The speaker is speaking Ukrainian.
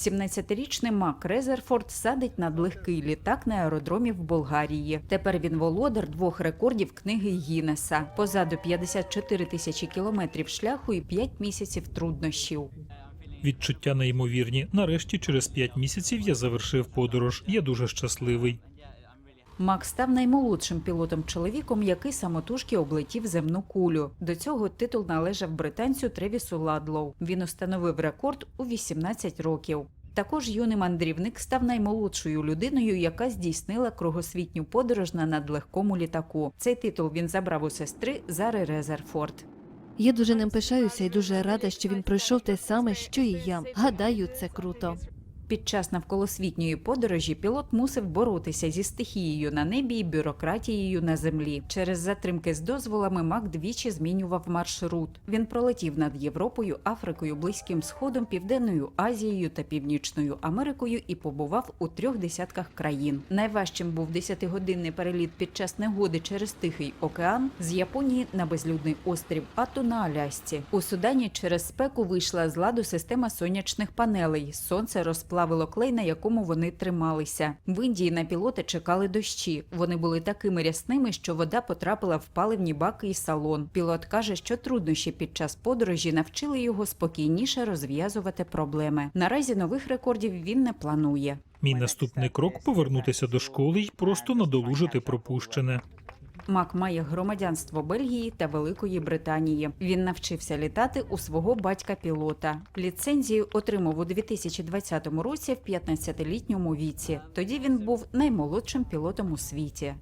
17-річний Мак Резерфорд садить надлегкий літак на аеродромі в Болгарії. Тепер він володар двох рекордів книги Гіннеса. Позаду 54 тисячі кілометрів шляху і 5 місяців труднощів. Відчуття неймовірні. Нарешті, через п'ять місяців я завершив подорож. Я дуже щасливий. Мак став наймолодшим пілотом чоловіком, який самотужки облетів земну кулю. До цього титул належав британцю Тревісу Ладлоу. Він установив рекорд у 18 років. Також юний мандрівник став наймолодшою людиною, яка здійснила кругосвітню подорож на надлегкому літаку. Цей титул він забрав у сестри Зари Резерфорд. Я дуже ним пишаюся і дуже рада, що він пройшов те саме, що і я. Гадаю, це круто. Під час навколосвітньої подорожі пілот мусив боротися зі стихією на небі і бюрократією на землі. Через затримки з дозволами Мак двічі змінював маршрут. Він пролетів над Європою, Африкою, Близьким Сходом, Південною Азією та Північною Америкою і побував у трьох десятках країн. Найважчим був 10-годинний переліт під час негоди через Тихий океан з Японії на безлюдний острів Ату на Алясці. У Судані через спеку вийшла з ладу система сонячних панелей. Сонце розплавило клей, на якому вони трималися. В Індії на пілоти чекали дощі. Вони були такими рясними, що вода потрапила в паливні баки і салон. Пілот каже, що труднощі під час подорожі навчили його спокійніше розв'язувати проблеми. Наразі нових рекордів він не планує. Мій наступний крок повернутися до школи й просто надолужити пропущене. Мак має громадянство Бельгії та Великої Британії. Він навчився літати у свого батька-пілота. Ліцензію отримав у 2020 році в 15-літньому віці. Тоді він був наймолодшим пілотом у світі.